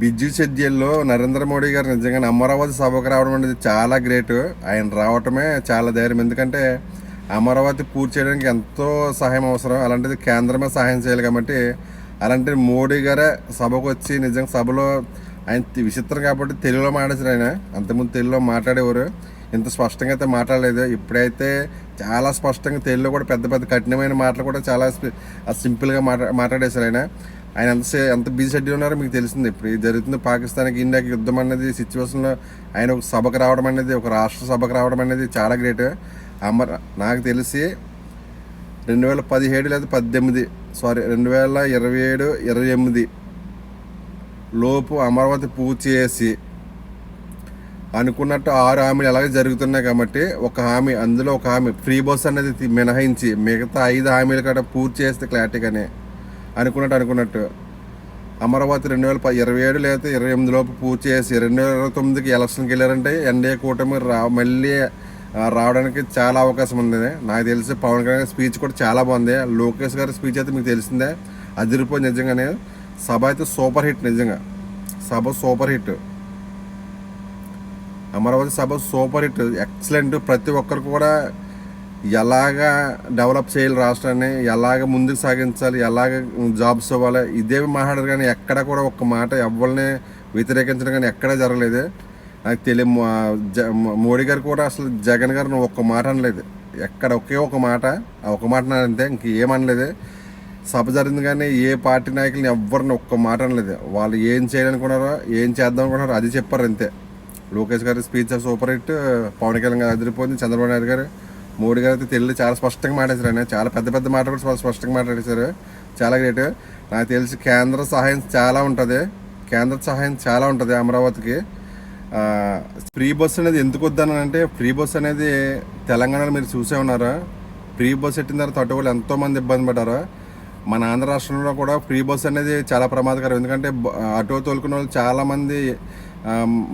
Busy షెడ్యూల్లో నరేంద్ర మోడీ గారు నిజంగా అమరావతి సభకు రావడం అనేది చాలా గ్రేట్. ఆయన రావటమే చాలా ధైర్యం. ఎందుకంటే అమరావతి పూర్తి చేయడానికి ఎంతో సహాయం అవసరం. అలాంటిది కేంద్రమే సహాయం చేయాలి కాబట్టి అలాంటి మోడీ గారే సభకు వచ్చి నిజంగా సభలో ఆయన విచిత్రం కాబట్టి తెలుగులో మాట్లాడారు ఆయన. అంతకుముందు తెలుగులో మాట్లాడేవారు. ఇంత స్పష్టంగా అయితే మాట్లాడలేదు. ఇప్పుడైతే చాలా స్పష్టంగా తెలుగులో కూడా పెద్ద పెద్ద కఠినమైన మాటలు కూడా చాలా సింపుల్గా మాట్లా మాట్లాడేశారు ఆయన. ఆయన ఎంత ఎంత బిజీ షెడ్యూల్ ఉన్నారో మీకు తెలిసింది. ఇప్పుడు ఇది జరుగుతుంది పాకిస్తాన్కి ఇండియాకి యుద్ధం అనేది సిచ్యువేషన్లో ఆయన ఒక సభకు రావడం అనేది ఒక రాష్ట్ర సభకు రావడం అనేది చాలా గ్రేట్ అమర్ నాకు తెలిసి రెండు వేల పదిహేడు లేదా పద్దెనిమిది సారీ రెండు వేల ఇరవై ఏడు ఇరవై ఎనిమిది లోపు అమరావతి పూర్తి చేసి అనుకున్నట్టు ఆరు హామీలు ఎలాగ జరుగుతున్నాయి కాబట్టి ఒక హామీ అందులో ఒక హామీ ఫ్రీ బస్ అనేది మినహాయించి మిగతా ఐదు హామీలు కూడా పూర్తి చేస్తే క్లారిటీగానే అనుకున్నట్టు అనుకున్నట్టు. అమరావతి రెండు వేల ప- ఇరవై ఏడు లేదా ఇరవై ఎనిమిది లోపు పూర్తి చేసి రెండు వేల ఇరవై తొమ్మిదికి ఎలక్షన్కి వెళ్ళారంటే ఎన్డీఏ కూటమి రా మళ్ళీ రావడానికి చాలా అవకాశం ఉంది. నాకు తెలిసి పవన్ కళ్యాణ్ స్పీచ్ కూడా చాలా బాగుంది. లోకేష్ గారి స్పీచ్ అయితే మీకు తెలిసిందే. అదిరిపోయి నిజంగానే. సభ అయితే సూపర్ హిట్ నిజంగా. సభ సూపర్ హిట్. అమరావతి సభ సూపర్ హిట్. ఎక్సలెంట్. ప్రతి ఒక్కరికి కూడా ఎలాగా డెవలప్ చేయాలి రాష్ట్రాన్ని ఎలాగ ముందుకు సాగించాలి ఎలాగ జాబ్స్ ఇవ్వాలి ఇదే మాట్లాడారు కానీ ఎక్కడ కూడా ఒక్క మాట ఎవరిని వ్యతిరేకించడం కానీ ఎక్కడా జరగలేదు. నాకు తెలియ మోడీ గారు కూడా అసలు జగన్ గారు నువ్వు ఒక్క మాట అనలేదు. ఎక్కడ ఒకే ఒక మాట ఆ ఒక మాట అంతే ఇంక ఏమనలేదు సభ జరిగింది కానీ ఏ పార్టీ నాయకులని ఎవరిని ఒక్క మాట అనలేదు. వాళ్ళు ఏం చేయాలనుకున్నారో ఏం చేద్దాం అనుకున్నారో అది చెప్పారు అంతే. లోకేష్ గారి speech super hit Pawan Kalyan garu అదిరిపోయింది చంద్రబాబు నాయుడు గారు మోడీ గారు అయితే తెలుగు చాలా స్పష్టంగా మాట్లాడారు ఆయన చాలా పెద్ద పెద్ద మాట కూడా స్పష్టంగా మాట్లాడేశారు. చాలా గ్రేట్ నాకు తెలిసి కేంద్ర సహాయం చాలా ఉంటుంది. కేంద్ర సహాయం చాలా ఉంటుంది అమరావతికి. ఫ్రీ బస్ అనేది ఎందుకు వద్దానంటే ఫ్రీ బస్ అనేది తెలంగాణలో మీరు చూసే ఉన్నారా? ఫ్రీ బస్ పెట్టిన తర్వాత అటు వాళ్ళు ఎంతోమంది ఇబ్బంది పడ్డారు. మన ఆంధ్ర రాష్ట్రంలో కూడా ఫ్రీ బస్ అనేది చాలా ప్రమాదకరం. ఎందుకంటే ఆటో తోలుకున్న వాళ్ళు చాలామంది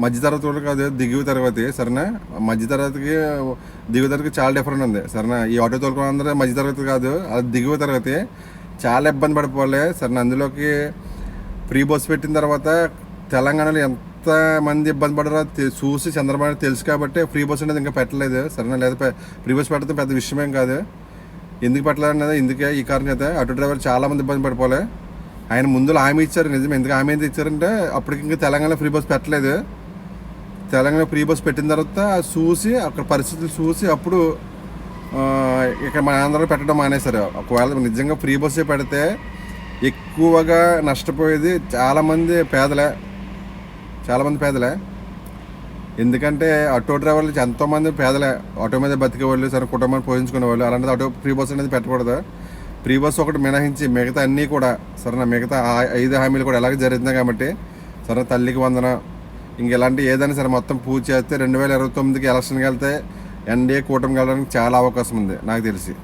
మధ్యతరగతి వాళ్ళకి కాదు దిగువ తరగతి సరేనా? మధ్యతరగతికి దిగువ తరగతి చాలా డిఫరెంట్ ఉంది సరేనా? ఈ ఆటో తోలుకున్న అందరూ మధ్యతరగతి కాదు అది దిగువ తరగతి. చాలా ఇబ్బంది పడిపోవాలి సరేనా? అందులోకి ఫ్రీ బస్ పెట్టిన తర్వాత తెలంగాణలో ఎంత మంది ఇబ్బంది పడారో చూసి చంద్రబాబు తెలుసు కాబట్టి ఫ్రీ బస్ అనేది ఇంకా పెట్టలేదు సరేనా? లేదా ఫ్రీ బస్ పెట్టడం పెద్ద విషయమేం కాదు. ఎందుకు పెట్టలేదు అనేది ఎందుకే ఈ కారణం చేత ఆటో డ్రైవర్ చాలా మంది ఇబ్బంది పడిపోలే ఆయన ముందులో హామీ ఇచ్చారు నిజం ఎందుకు హామీ ఏదో ఇచ్చారంటే అప్పటికి ఇంకా తెలంగాణ ఫ్రీ బస్ పెట్టలేదు. తెలంగాణ ఫ్రీ బస్ పెట్టిన తర్వాత చూసి అక్కడ పరిస్థితులు చూసి అప్పుడు ఇక్కడ మన ఆంధ్రలో పెట్టడం మానేశారు. ఒకవేళ నిజంగా ఫ్రీ బస్సే పెడితే ఎక్కువగా నష్టపోయేది చాలామంది పేదలే. చాలామంది పేదలే. ఎందుకంటే ఆటో డ్రైవర్లు ఎంతోమంది పేదలే. ఆటో మీద బతికే వాళ్ళు సరే కుటుంబాన్ని పోషించుకునే వాళ్ళు అలాంటిది ఆటో ఫ్రీ బస్ అనేది పెట్టకూడదు. ఫ్రీ బస్ ఒకటి మినహించి మిగతా అన్నీ కూడా సరేనా మిగతా ఆ ఐదు హామీలు కూడా ఎలాగ జరుగుతున్నాయి కాబట్టి సరే తల్లికి వందన. ఇంక ఇలాంటి ఏదైనా సరే మొత్తం పూర్తి చేస్తే రెండు వేల ఇరవై తొమ్మిదికి ఎలక్షన్కి వెళ్తే ఎన్డీఏ కూటమికి వెళ్ళడానికి చాలా అవకాశం ఉంది నాకు తెలిసి.